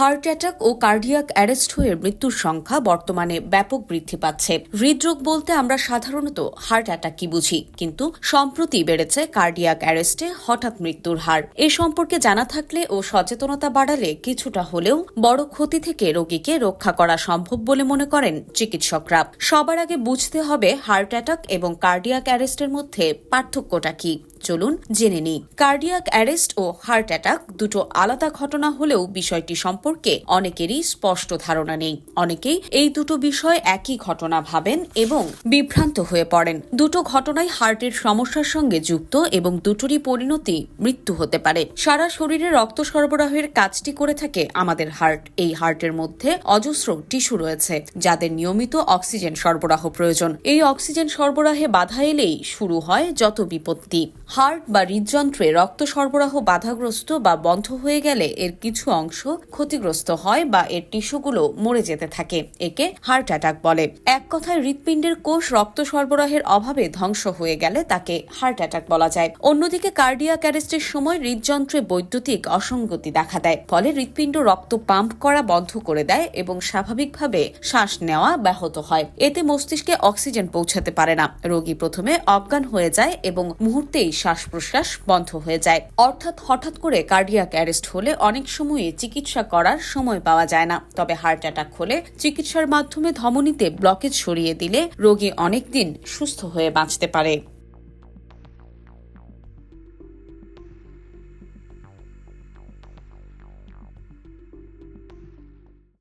Heart attack ও cardiac arrest হয়ে মৃত্যুর সংখ্যা বর্তমানে ব্যাপক বৃদ্ধি পাচ্ছে। হৃদরোগ বলতে আমরা সাধারণত হার্ট অ্যাটাক কি বুঝি, কিন্তু সম্প্রতি বেড়েছে কার্ডিয়াক অ্যারেস্টে হঠাৎ মৃত্যুর হার। এ সম্পর্কে জানা থাকলে ও সচেতনতা বাড়ালে কিছুটা হলেও বড় ক্ষতি থেকে রোগীকে রক্ষা করা সম্ভব বলে মনে করেন চিকিৎসকরা। সবার আগে বুঝতে হবে হার্ট অ্যাটাক এবং কার্ডিয়াক অ্যারেস্টের মধ্যে পার্থক্যটা কি। চলুন জেনে নিই। কার্ডিয়াক অ্যারেস্ট ও হার্ট অ্যাটাক দুটো আলাদা ঘটনা হলেও বিষয়টি সম্পর্কে অনেকেরই স্পষ্ট ধারণা নেই। অনেকেই এই দুটো বিষয় একই ঘটনা ভাবেন এবং বিভ্রান্ত হয়ে পড়েন। দুটো ঘটনাই হার্টের সমস্যার সঙ্গে যুক্ত এবং দুটোরই পরিণতি মৃত্যু হতে পারে। সারা শরীরে রক্ত সরবরাহের কাজটি করে থাকে আমাদের হার্ট। এই হার্টের মধ্যে অজস্র টিস্যু রয়েছে, যাদের নিয়মিত অক্সিজেন সরবরাহ প্রয়োজন। এই অক্সিজেন সরবরাহে বাধা এলেই শুরু হয় যত বিপত্তি। হার্ট বা হৃদযন্ত্রে রক্ত সরবরাহ বাধাগ্রস্ত বা বন্ধ হয়ে গেলে এর কিছু অংশ ক্ষতিগ্রস্ত হয় বা এর টিস্যুগুলো মরে যেতে থাকে, একে হার্ট অ্যাটাক বলে। এক কথায়, হৃৎপিণ্ডের কোষ রক্ত সরবরাহের অভাবে ধ্বংস হয়ে গেলে তাকে হার্ট অ্যাটাক বলা যায়। অন্যদিকে, কার্ডিয়াক অ্যারেস্টের সময় হৃদযন্ত্রে বৈদ্যুতিক অসঙ্গতি দেখা দেয়, ফলে হৃৎপিণ্ড রক্ত পাম্প করা বন্ধ করে দেয় এবং স্বাভাবিকভাবে শ্বাস নেওয়া ব্যাহত হয়। এতে মস্তিষ্কে অক্সিজেন পৌঁছাতে পারে না। রোগী প্রথমে অজ্ঞান হয়ে যায় এবং মুহূর্তেই শ্বাস প্রশ্বাস বন্ধ হয়ে যায়। অর্থাৎ হঠাৎ করে কার্ডিয়াক অ্যারেস্ট হলে অনেক সময়ে চিকিৎসা করার সময় পাওয়া যায় না। তবে হার্ট অ্যাটাক হলে চিকিৎসার মাধ্যমে ধমনীতে ব্লকেজ সরিয়ে দিলে রোগী অনেকদিন সুস্থ হয়ে বাঁচতে পারে।